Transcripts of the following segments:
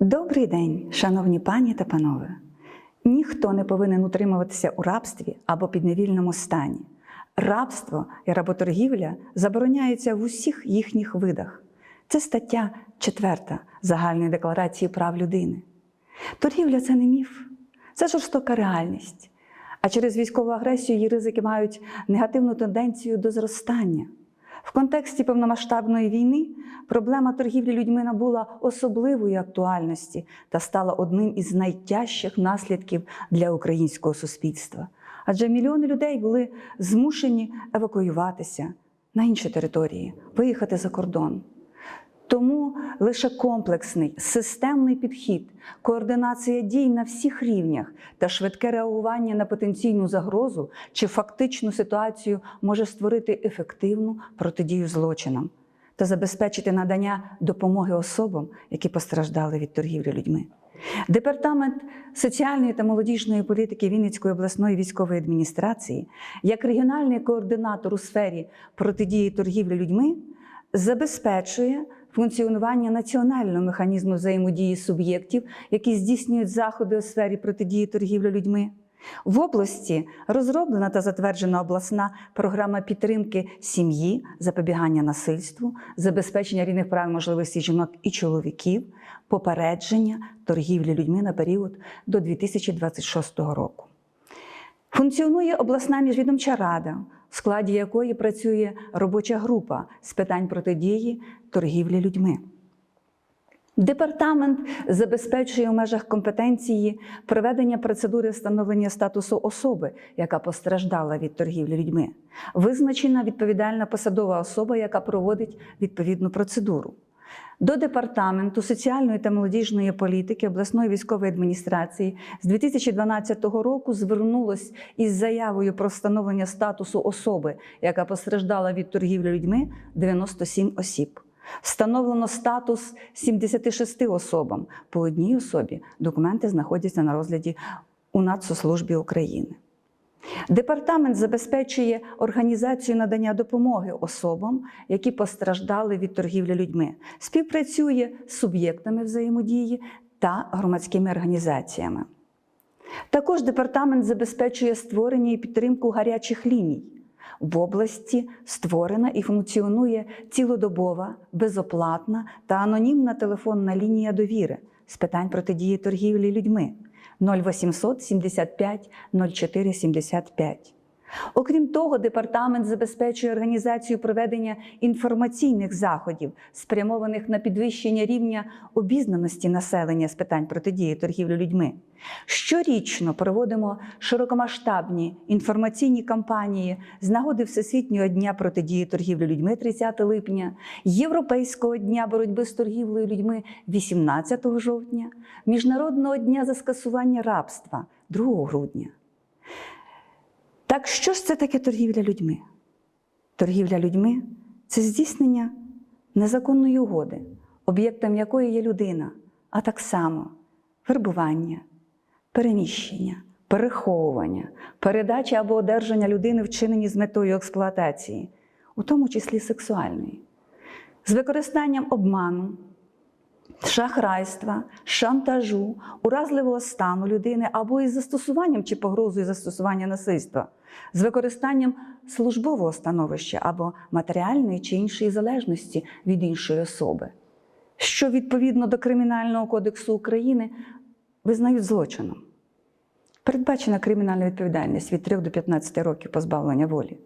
Добрий день, шановні пані та панове. Ніхто не повинен утримуватися у рабстві або підневільному стані. Рабство і работоргівля забороняються в усіх їхніх видах. Це стаття 4 Загальної декларації прав людини. Торгівля це не міф, це жорстока реальність. А через військову агресію її ризики мають негативну тенденцію до зростання. В контексті повномасштабної війни проблема торгівлі людьми набула особливої актуальності та стала одним із найтяжчих наслідків для українського суспільства. Адже мільйони людей були змушені евакуюватися на інші території, виїхати за кордон. Тому лише комплексний системний підхід, координація дій на всіх рівнях та швидке реагування на потенційну загрозу чи фактичну ситуацію може створити ефективну протидію злочинам та забезпечити надання допомоги особам, які постраждали від торгівлі людьми. Департамент соціальної та молодіжної політики Вінницької обласної військової адміністрації, як регіональний координатор у сфері протидії торгівлі людьми, забезпечує функціонування національного механізму взаємодії суб'єктів, які здійснюють заходи у сфері протидії торгівлі людьми. В області розроблена та затверджена обласна програма підтримки сім'ї, запобігання насильству, забезпечення рівних прав і можливостей жінок і чоловіків, попередження торгівлі людьми на період до 2026 року. Функціонує обласна міжвідомча рада, в складі якої працює робоча група з питань протидії торгівлі людьми. Департамент забезпечує в межах компетенції проведення процедури встановлення статусу особи, яка постраждала від торгівлі людьми, визначена відповідальна посадова особа, яка проводить відповідну процедуру. До департаменту соціальної та молодіжної політики обласної військової адміністрації з 2012 року звернулось із заявою про встановлення статусу особи, яка постраждала від торгівлі людьми, 97 осіб. Встановлено статус 76 особам. По одній особі документи знаходяться на розгляді у Нацслужбі України. Департамент забезпечує організацію надання допомоги особам, які постраждали від торгівлі людьми, співпрацює з суб'єктами взаємодії та громадськими організаціями. Також департамент забезпечує створення і підтримку гарячих ліній. В області створена і функціонує цілодобова, безоплатна та анонімна телефонна лінія довіри з питань протидії торгівлі людьми 0800 75 04 75. Окрім того, департамент забезпечує організацію проведення інформаційних заходів, спрямованих на підвищення рівня обізнаності населення з питань протидії торгівлі людьми. Щорічно проводимо широкомасштабні інформаційні кампанії з нагоди Всесвітнього дня протидії торгівлі людьми 30 липня, Європейського дня боротьби з торгівлею людьми 18 жовтня, Міжнародного дня за скасування рабства 2 грудня. Так що ж це таке торгівля людьми? Торгівля людьми це здійснення незаконної угоди, об'єктом якої є людина, а так само вербування, переміщення, переховування, передача або одержання людини, вчинені з метою експлуатації, у тому числі сексуальної, з використанням обману, шахрайства, шантажу, уразливого стану людини або із застосуванням чи погрозою застосування насильства, з використанням службового становища або матеріальної чи іншої залежності від іншої особи, що відповідно до Кримінального кодексу України визнають злочином. Передбачена кримінальна відповідальність від 3 до 15 років позбавлення волі.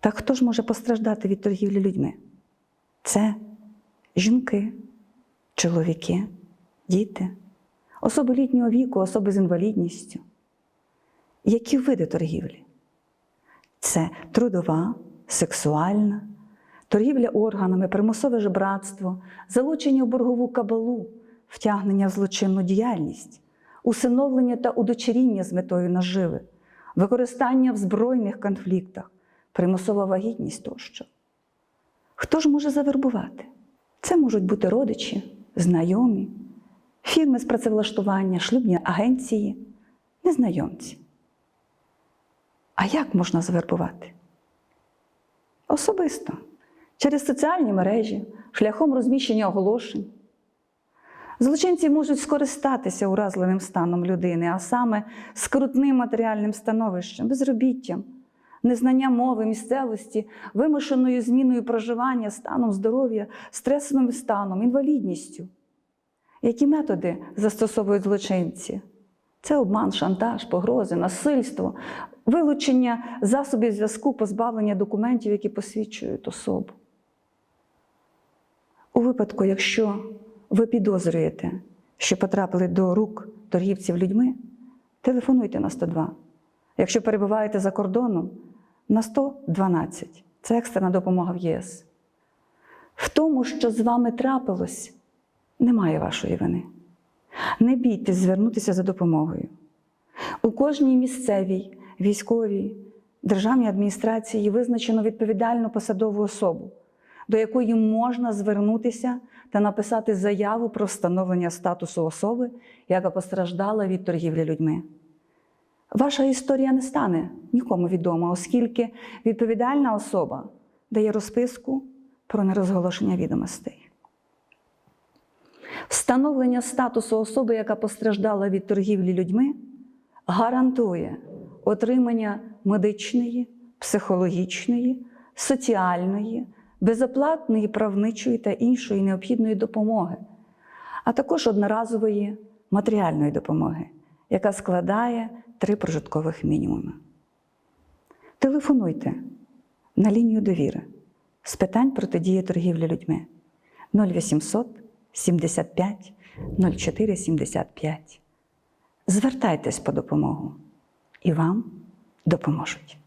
Так хто ж може постраждати від торгівлі людьми? Це жінки, чоловіки, діти, особи літнього віку, особи з інвалідністю. Які види торгівлі? Це трудова, сексуальна, торгівля органами, примусове жебратство, залучення в боргову кабалу, втягнення в злочинну діяльність, усиновлення та удочеріння з метою наживи, використання в збройних конфліктах, примусова вагітність тощо. Хто ж може завербувати? Це можуть бути родичі, знайомі, фірми з працевлаштування, шлюбні агенції, незнайомці. А як можна завербувати? Особисто, через соціальні мережі, шляхом розміщення оголошень, Злочинці можуть скористатися уразливим станом людини, а саме скрутним матеріальним становищем, безробіттям, незнанням мови, місцевості, вимушеною зміною проживання, станом здоров'я, стресовим станом, інвалідністю. Які методи застосовують злочинці? Це обман, шантаж, погрози, насильство, вилучення засобів зв'язку, позбавлення документів, які посвідчують особу. У випадку, якщо ви підозрюєте, що потрапили до рук торгівців людьми, телефонуйте на 102. Якщо перебуваєте за кордоном, на 112. Це екстрена допомога в ЄС. В тому, що з вами трапилось, немає вашої вини. Не бійтесь звернутися за допомогою. У кожній місцевій, військовій, державній адміністрації визначено відповідальну посадову особу, до якої можна звернутися та написати заяву про встановлення статусу особи, яка постраждала від торгівлі людьми. Ваша історія не стане нікому відома, оскільки відповідальна особа дає розписку про нерозголошення відомостей. Встановлення статусу особи, яка постраждала від торгівлі людьми, гарантує отримання медичної, психологічної, соціальної, безоплатної правничої та іншої необхідної допомоги, а також одноразової матеріальної допомоги, яка складає три прожиткових мінімуми. Телефонуйте на лінію довіри з питань протидії торгівлі людьми 0800 75 04 75. Звертайтесь по допомогу, і вам допоможуть.